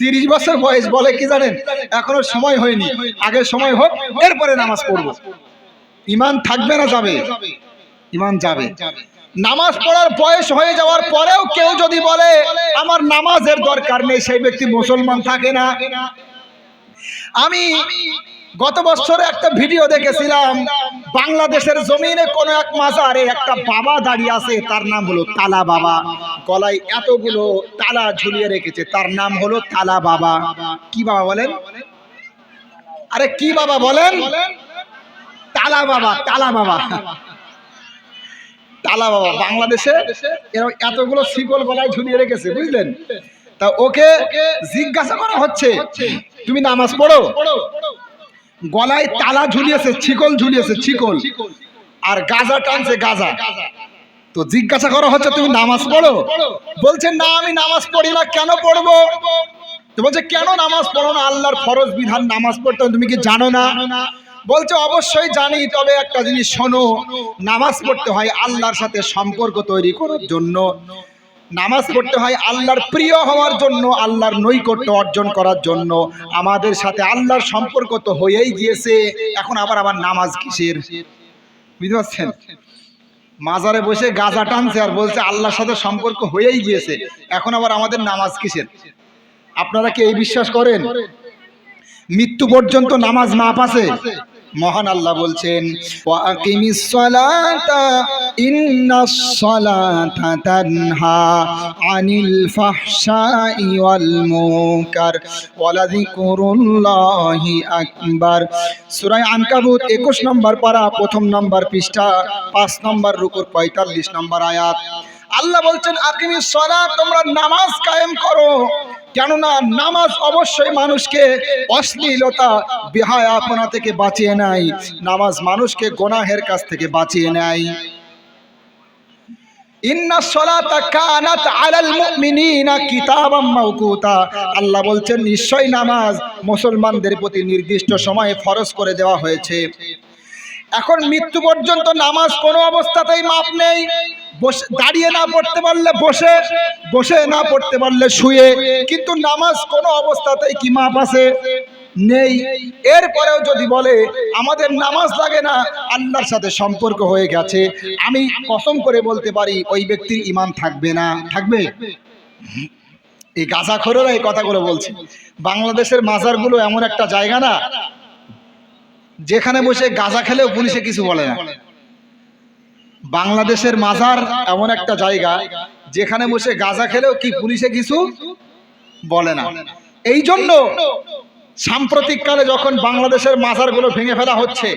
তিরিশ বছর বয়স বলে কি জানেন? এখনও সময় হয়নি। আগে সময় হোক, এরপরে নামাজ পড়ব। ইমান থাকবে না যাবে। ইমান যাবে। নামাজ পড়ার বয়স হয়ে যাওয়ার পরেও কেউ যদি বলে, আমার নামাজের দরকার নেই সেই ব্যক্তি মুসলমান থাকে না। আমি গত বছরে একটা ভিডিও দেখেছিলাম। বাংলাদেশের জমিনে কোনো এক মাজারে একটা বাবা দাঁড়িয়ে আছে তার নাম হলো তালা বাবা। গলায় এতগুলো তালা ঝুলিয়ে রেখেছে তার নাম হলো তালা বাবা। কি বাবা বলেন? আরে কি বাবা বলেন? তালা বাবা তালা বাবা। তালা বাবা বাংলাদেশে এরকম এতগুলো শিকল গলায় ঝুলিয়ে রেখেছে বুঝলেন? তা ওকে জিজ্ঞাসা করা হচ্ছে তুমি নামাজ পড়ো। গলায় তালা ঝুলিয়েছে, ছিকল ঝুলিয়েছে, ছিকল। আর গাজা টানছে, গাজা। তো জিজ্ঞাসা করা হচ্ছে, তুমি নামাজ পড়ো? বলছে, না, আমি নামাজ পড়ি না, কেন পড়ব? তো বলছে, কেন নামাজ পড়ো না? আল্লাহর ফরজ বিধান নামাজ পড়তে তুমি কি জানো না? বলছে, অবশ্যই জানি, তবে একটা জিনিস শোনো, নামাজ পড়তে হয় আল্লাহর সাথে সম্পর্ক তৈরি করার জন্য। নামাজ পড়তে হয় আল্লাহর প্রিয় হওয়ার জন্য, আল্লাহর নৈকট্য অর্জন করার জন্য। আমাদের সাথে আল্লাহর সম্পর্ক তো হয়েই গিয়েছে, এখন আবার আবার নামাজ কিসের? বুঝতে পারছেন? মাজারে বসে গাজা টানছে আর বলছে আল্লাহর সাথে সম্পর্ক হয়েই গিয়েছে, এখন আবার আমাদের নামাজ কিসের? আপনারা কি এই বিশ্বাস করেন? মৃত্যু পর্যন্ত নামাজ মাপ আছে মহান আল্লাহ বলছেন 21 নম্বর পারা, প্রথম নম্বর পৃষ্ঠা, পাঁচ নম্বর রুকুর 45 নম্বর আয়াত। আল্লাহ বলছেন, আকিমিস সলা তোমরা নামাজ কায়েম করো। কেননা নামাজ অবশ্যই মানুষকে অশ্লীলতা বেহায়াপনা থেকে বাঁচিয়ে নেয়, নামাজ মানুষকে গোনাহের কাছ থেকে বাঁচিয়ে নেয়। আল্লাহ বলছেন নিশ্চয় নামাজ মুসলমানদের প্রতি নির্দিষ্ট সময়ে ফরজ করে দেওয়া হয়েছে। এখন মৃত্যু পর্যন্ত নামাজ কোনো অবস্থাতেই মাপ নেই। বসে, দাঁড়িয়ে না পড়তে পারলে বসে বসে না পড়তে পারলে শুয়ে। কিন্তু নামাজ কোনো অবস্থাতেই কি মাপ আছে? নেই। এরপরেও যদি বলে, আমাদের নামাজ লাগে না, আল্লাহর সাথে সম্পর্ক হয়ে গেছে, আমি কসম করে বলতে পারি, ওই ব্যক্তির ইমান থাকবে না। থাকবে? এই গাছাখোরেরা এই কথাগুলো বলছে। বাংলাদেশের মাজারগুলো এমন একটা জায়গা না, যেখানে বসে গাঁজা খেলেও পুলিশে কিছু বলে না। বাংলাদেশের মাজার এমন একটা জায়গা, যেখানে বসে গাঁজা খেলেও কি পুলিশে কিছু বলে না। এই জন্য সাম্প্রতিককালে যখন বাংলাদেশের মাজারগুলো ভেঙে ফেলা হচ্ছে,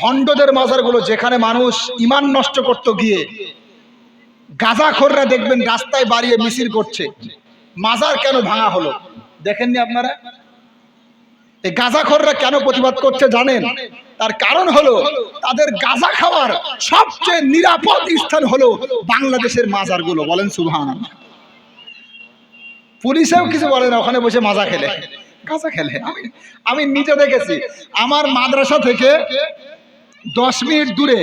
ভণ্ডদের মাজারগুলো যেখানে মানুষ ইমান নষ্ট করতে গিয়ে গাঁজাখোররা দেখবেন রাস্তায় বাড়িয়ে মিছিল করছে, মাজার কেন ভাঙা হলো? দেখেননি আপনারা? এই গাঁজাখোররা কেন প্রতিবাদ করছে জানেন? তার কারণ হলো তাদের গাঁজা খাওয়ার সবচেয়ে নিরাপদ স্থান হলো বাংলাদেশের মাজারগুলো। বলেন সুভান পুলিশেও কিছু বলে না, ওখানে বসে মাজা খেলে। গাঁজা খেলে। আমি নিজে দেখেছি। আমার মাদ্রাসা থেকে দশ মিনিট দূরে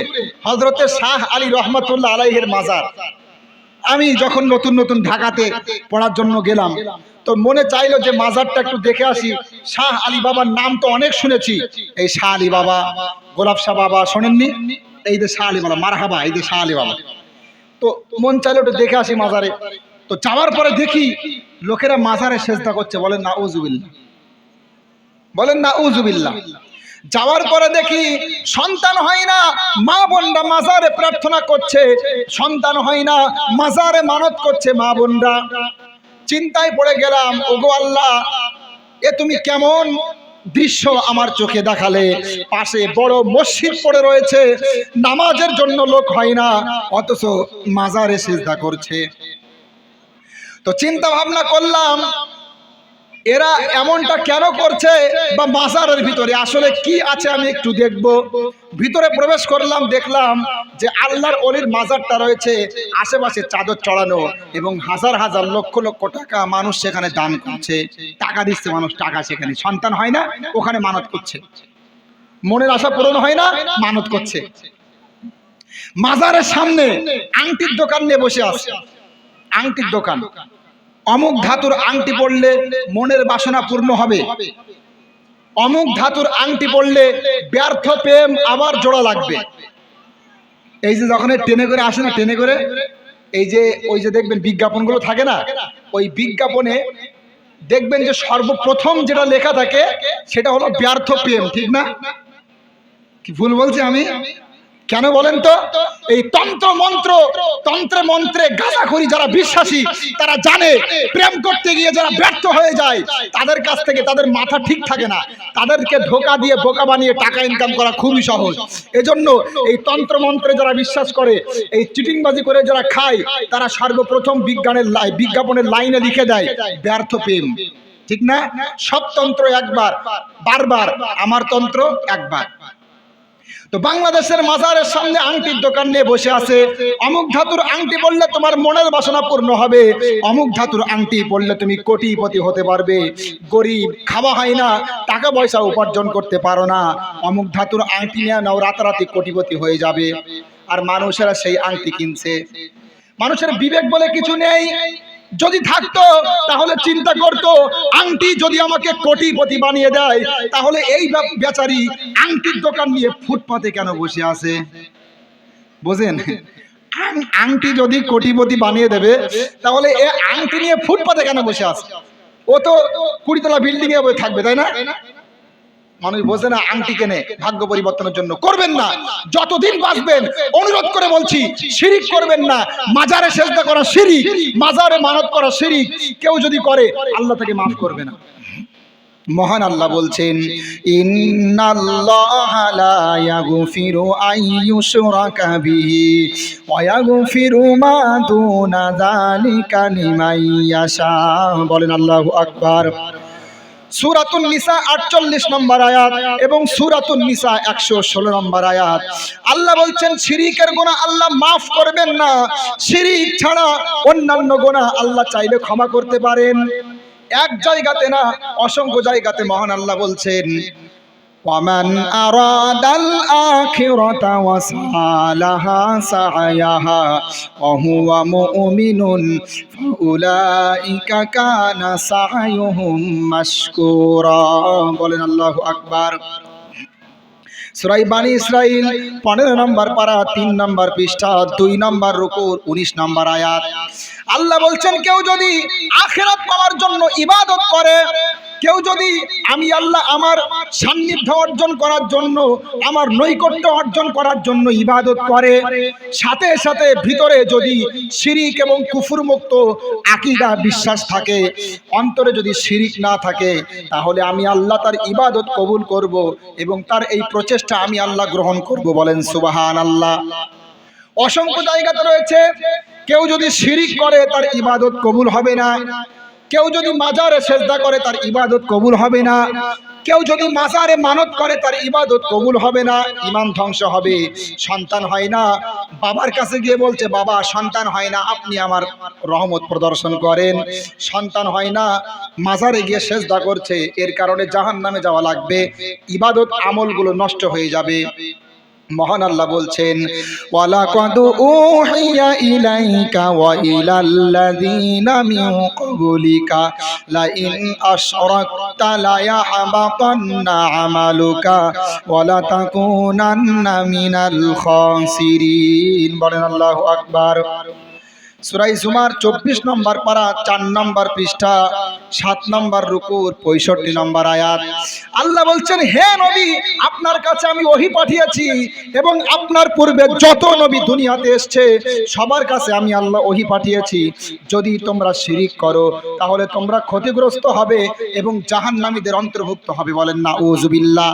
হজরতের শাহ আলী রহমতুল্লাহ আলাইহের মাজার। আমি যখন নতুন নতুন ঢাকাতে পড়ার জন্য গেলাম, তো মনে চাইলো যে মাজারটা একটু দেখে আসি। শাহ আলী বাবার নাম তো অনেক শুনেছি। এই শাহ আলী বাবা, গোলাপ শাহ বাবা শোনেননি? এই যে শাহ আলী বাবা, মারহাবা, এই যে শাহ আলী বাবা। তো মন চাইলো একটু দেখে আসি মাজারে। তো যাওয়ার পরে দেখি লোকেরা মাজারে সেজদা করছে বলেন না উজুবিল্লা বলেন না উজুবিল্লা যাওয়ার পরে দেখি সন্তান হয় না, মা বোনরা মাজারে প্রার্থনা করছে, সন্তান হয় না, মাজারে মানত করছে মা বোনরা। চিন্তায় পড়ে গেলাম, ওগো আল্লাহ, এ তুমি কেমন দৃশ্য আমার চোখে দেখালে। পাশে বড় মসজিদ পড়ে রয়েছে, নামাজের জন্য লোক হয় না, অথচ মাজারে সিজদা করছে। তো চিন্তা ভাবনা করলাম এরা এমনটা কেন করছে বা মাজারের ভিতরে? আসলে কি আছে আমি একটু দেখব। ভিতরে প্রবেশ করলাম, দেখলাম যে আল্লাহর অলির মাজারটা রয়েছে, আশেপাশে চাদর চড়ানো এবং হাজার হাজার লক্ষ লক্ষ টাকা মানুষ সেখানে দান করছে। টাকা দিচ্ছে মানুষ, টাকা সেখানে। সন্তান হয় না, ওখানে মানত করছে। মনের আশা পূরণ হয় না, মানত করছে। মাজারের সামনে আংটির দোকান নিয়ে বসে আছে। আংটির দোকান। অমুক ধাতুর আংটি পড়লে মনের বাসনা পূর্ণ হবে। অমুক ধাতুর আংটি পড়লে ব্যর্থ প্রেম আবার জোড়া লাগবে। এই যে যখন ট্রেনে করে আসে না ট্রেনে করে এই যে, ওই যে দেখবেন বিজ্ঞাপনগুলো থাকে না, ওই বিজ্ঞাপনে দেখবেন যে সর্বপ্রথম যেটা লেখা থাকে, সেটা হলো ব্যর্থ প্রেম, ঠিক না? কি ভুল বলছি আমি? কেন বলেন তো? এই তন্ত্র মন্ত্র, তন্ত্রে মন্ত্রে গাঁজাখড়ি যারা বিশ্বাসী, তারা জানে, প্রেম করতে গিয়ে যারা ব্যর্থ হয়ে যায়, তাদের কাছ থেকে তাদের মাথা ঠিক থাকে না। তাদেরকে ধোকা দিয়ে বোকা বানিয়ে টাকা ইনকাম করা খুবই সহজ। এজন্য এই তন্ত্র মন্ত্রে যারা বিশ্বাস করে, এই চিটিংবাজি করে যারা খায়, তারা সর্বপ্রথম বিজ্ঞানের লাই- বিজ্ঞাপনের লাইনে লিখে দেয়, ব্যর্থ প্রেম। ঠিক না? সব তন্ত্র একবার, বারবার, আমার তন্ত্র একবার। তো বাংলাদেশের মাজারের সামনে আংটির দোকান নিয়ে বসে আছে। অমুক ধাতুর আংটি পড়লে তোমার মনের বাসনা পূর্ণ হবে। অমুক ধাতুর আংটি পড়লে তুমি কোটিপতি হতে পারবে। গরিব খাওয়া হয় না, টাকা পয়সা উপার্জন করতে পারো না। অমুক ধাতুর আংটি নিয়ে নাও, রাতারাতি কোটিপতি হয়ে যাবে। আর মানুষেরা সেই আংটি কিনছে। মানুষের বিবেক বলে কিছু নেই। যদি থাকতো, তাহলে চিন্তা করত, আংটি যদি আমাকে কোটিপতি বানিয়ে দেয়, তাহলে এই বেচারি আংটির দোকান নিয়ে ফুটপাতে কেন বসে আছে? বোঝেন? আংটি যদি কোটিপতি বানিয়ে দেবে, তাহলে এ আংটি নিয়ে ফুটপাতে কেন বসে আছে? ও তো কুড়িতলা বিল্ডিং এ থাকবে, তাই না? মানুষ বোঝে না আংটি কেনে ভাগ্য পরিবর্তনের জন্য। করবেন না। যতদিন বাঁচবেন, অনুরোধ করে বলছি, শিরিক করবেন না। মাজারে সেজদা করা শিরিক, মাজারে মানত করা শিরিক। কেউ যদি করে, আল্লাহ তাকে মাফ করবে না। মহান আল্লাহ বলছেন বলেন আল্লাহু আকবার। সুরাতুন নিসা আটচল্লিশ নম্বর আয়াত এবং সুরাতুন নিসা একশো ষোলো নম্বর আয়াত। আল্লাহ বলছেন, শিরিকের গোনা আল্লাহ মাফ করবেন না। শিরিক ছাড়া অন্যান্য গোনা আল্লাহ চাইলে ক্ষমা করতে পারেন। এক জায়গাতে না, অসংখ্য জায়গাতে মহান আল্লাহ বলছেন ومن أراد الآخرة وسعى لها سعيها وهو مؤمن فأولئك كان سعيهم مشكورا বলেন আল্লাহু আকবার সুরাই বানি ইসরাইল পনেরো নম্বর পারা তিন নম্বর পৃষ্ঠা দুই নম্বর রুকুর উনিশ নম্বর আয়াত আল্লাহ বলছেন কেউ যদি আখেরাত পাওয়ার জন্য ইবাদত করে কেউ যদি আমি আল্লাহ আমার সান্নিধ্য অর্জন করার জন্য, আমার নৈকট্য অর্জন করার জন্য ইবাদত করে, সাথে সাথে ভিতরে যদি শিরিক এবং কুফুর মুক্ত আকিদা বিশ্বাস থাকে, অন্তরে যদি শিরিক না থাকে, তাহলে আমি আল্লাহ তার ইবাদত কবুল করব এবং তার এই প্রচেষ্টা আমি আল্লাহ গ্রহণ করব বলেন সুবাহান আল্লাহ অসংখ্য জায়গাতে রয়েছে, কেউ যদি শিরিক করে, তার ইবাদত কবুল হবে না। কেউ যদি মাজারে সেজদা করে, তার ইবাদত কবুল হবে না। কেউ যদি মাজারে মানত করে, তার ইবাদত কবুল হবে না। ইমান ধ্বংস হবে। সন্তান হয় না। বাবার কাছে গিয়ে বলছে, বাবা, সন্তান হয় না। আপনি আমার রহমত প্রদর্শন করেন। সন্তান হয় না। মাজারে গিয়ে সেজদা করছে। এর কারণে জাহান নামে যাওয়া লাগবে। ইবাদত আমলগুলো নষ্ট হয়ে যাবে। মহান আল্লাহ বলছেন, ওয়ালাকাদ উহিয়া ইলাইকা ওয়া ইলাল্লাযীনা মিন ক্বাবলিকা লা ইন আশরাকতা লা ইয়াহবাতান্না আমালুকা ওয়া লা তাকুনান্না মিনাল খাসিরিন। বলেন আল্লাহু আকবার। সুরাই জুমার চব্বিশ নম্বর পারা, চার নম্বর পৃষ্ঠা, সাত নম্বর রুকুর পঁয়ষট্টি নম্বর আয়াত। আল্লাহ বলছেন, হে নবী, আপনার কাছে আমি ওহি পাঠিয়েছি এবং আপনার পূর্বে যত নবী দুনিয়াতে এসছে, সবার কাছে আমি আল্লাহ ওহি পাঠিয়েছি। যদি তোমরা শিরিক করো, তাহলে তোমরা ক্ষতিগ্রস্ত হবে এবং জাহান্নামীদের অন্তর্ভুক্ত হবে বলেন না। ওজুবিল্লাহ